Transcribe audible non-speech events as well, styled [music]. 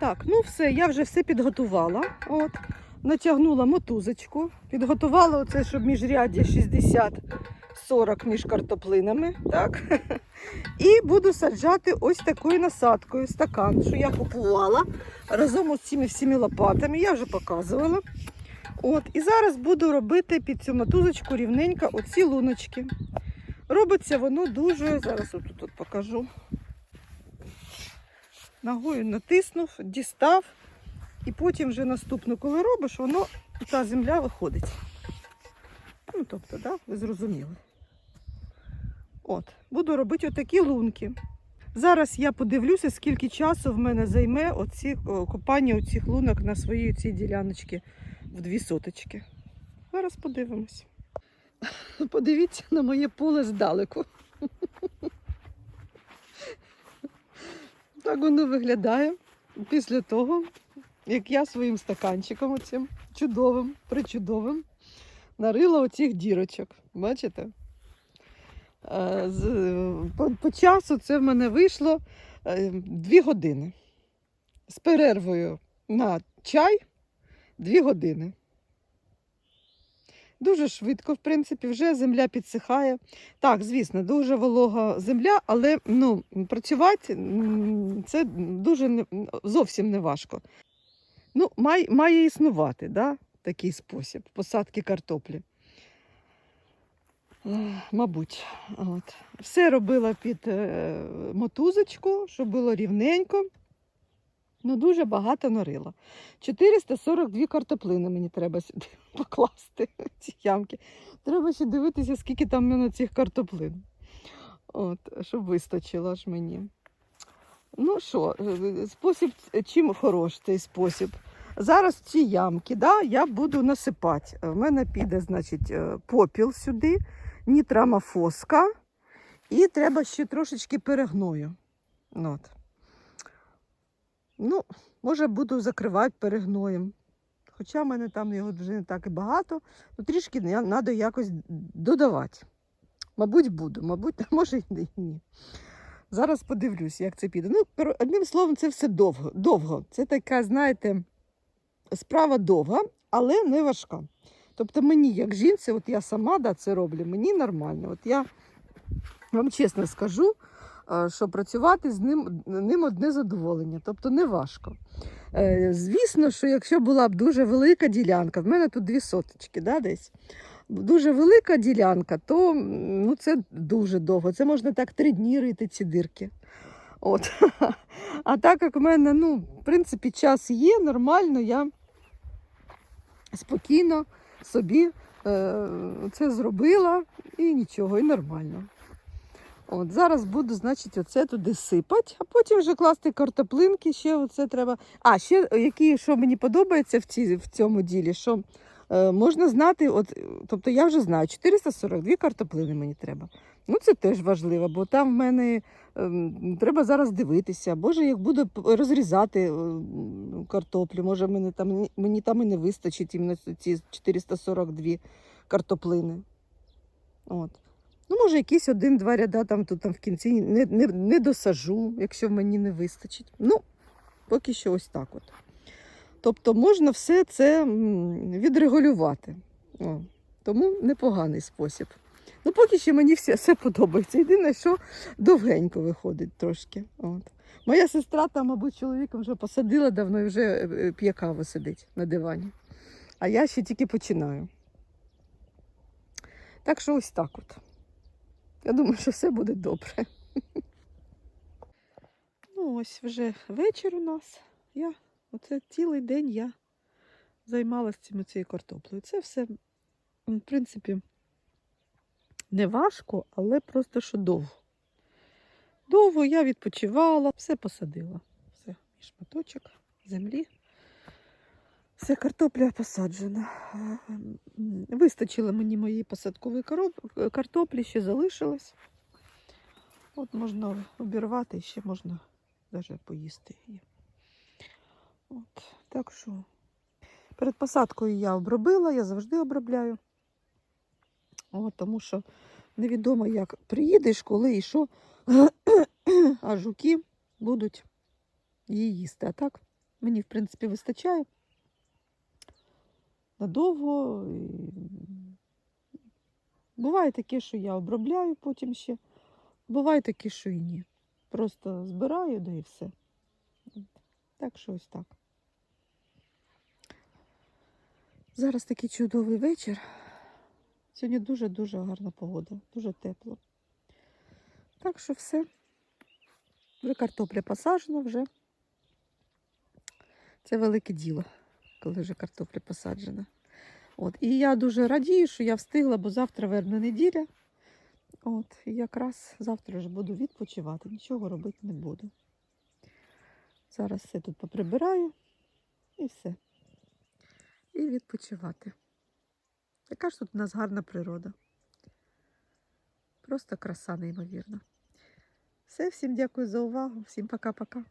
Так, ну все, я вже все підготувала. От, натягнула мотузочку, підготувала оце, щоб міжряддя 60-40 між картоплинами. Так. [laughs] І буду саджати ось такою насадкою стакан, що я купувала разом з цими всіми лопатами. Я вже показувала. От, і зараз буду робити під цю мотузочку рівненько оці луночки. Робиться воно дуже. Зараз отут от покажу. Ногою натиснув, дістав, і потім вже наступну, коли робиш, воно та земля виходить. Ну, тобто, да, ви зрозуміли. От, буду робити отакі лунки. Зараз я подивлюся, скільки часу в мене займе оці, копання оцих лунок на своїй цій діляночці в дві соточки. Зараз подивимось. Подивіться на моє поле здалеку. Так воно виглядає після того, як я своїм стаканчиком оцим чудовим, причудовим нарила оцих дірочок. Бачите? Е, По, часу це в мене вийшло е, дві години. З перервою на чай дві години. Дуже швидко, в принципі, вже земля підсихає. Так, звісно, дуже волога земля, але ну, працювати це дуже не, зовсім не важко. Ну, має, має існувати да, такий спосіб посадки картоплі. Мабуть, от. все робила під е, мотузочку, щоб було рівненько. Ну, дуже багато норила. 442 картоплини мені треба сюди [laughs] покласти ці ямки. Треба ще дивитися, скільки там в мене цих картоплин. От, щоб вистачило ж мені. Ну що, е, спосіб е, чим хорош цей спосіб? Зараз ці ямки да, я буду насипати. У мене піде, значить, е, попіл сюди, нітрамофоска, і треба ще трошечки перегною. От. Ну, може, буду закривати перегноєм. Хоча в мене там його вже не так і багато, ну трішки треба якось додавати. Мабуть, буду, мабуть, [laughs] може і ні. Зараз подивлюсь, як це піде. Ну, одним словом, це все довго. довго. Це така, знаєте, справа довга, але не важка. Тобто мені, як жінці, от я сама да, це роблю, мені нормально. От я вам чесно скажу, що працювати з ним, ним одне задоволення, тобто не важко. Е, Звісно, що якщо була б дуже велика ділянка, в мене тут дві соточки, да, десь. Дуже велика ділянка, то ну, це дуже довго. Це можна так три дні рити ці дирки. От. [laughs] А так як в мене, ну, в принципі, час є, нормально, я спокійно собі е, це зробила і нічого, і нормально. От, зараз буду, значить, оце туди сипати, а потім вже класти картоплинки. Ще оце треба. А, ще які, що мені подобається в, ці, в цьому ділі, що е, можна знати, от, тобто я вже знаю, 442 картоплини мені треба. Ну, це теж важливо, бо там в мене ем, треба зараз дивитися. Боже, як буду розрізати е, картоплю, може мені там, мені там і не вистачить іменно ці 442 картоплини. От. Ну, може, якісь один-два ряда там тут там в кінці не, не, не досажу, якщо мені не вистачить. Ну, поки що ось так от. Тобто можна все це відрегулювати. О, тому непоганий спосіб. Ну, поки що мені все, все подобається. Єдине, що довгенько виходить трошки. От. Моя сестра там, мабуть, чоловіком вже посадила давно і вже е, е, п'є каву сидить на дивані. А я ще тільки починаю. Так що ось так от. Я думаю, що все буде добре. Ну, ось вже вечір у нас. Я оце цілий день я займалася цим цією картоплею. Це все, в принципі, не важко, але просто що довго. Довго я відпочивала, все посадила. Все, і шматочок землі. Все, картопля посаджена. Вистачило мені моєї посадкової картоплі, ще залишилось. От можна обірвати, ще можна навіть поїсти її. От, так що перед посадкою я обробила, я завжди обробляю. От, тому що невідомо, як приїдеш, коли і що, [clears throat] а жуки будуть її їсти. А так Мені, в принципі, вистачає. Надовго. І... Буває таке, що я обробляю потім ще. Буває таке, що і ні. Просто збираю, да і все. Так що ось так. Зараз такий чудовий вечір. Сьогодні дуже-дуже гарна погода, дуже тепло. Так що все. Вже картопля посаджена, вже. Це велике діло, коли вже картопля посаджена. От. І я дуже радію, що я встигла, бо завтра вербна неділя. От, і якраз завтра вже буду відпочивати, нічого робити не буду. Зараз все тут поприбираю і все. І відпочивати. Яка ж тут у нас гарна природа. Просто краса неймовірна. Все, всім дякую за увагу, всім пока-пока.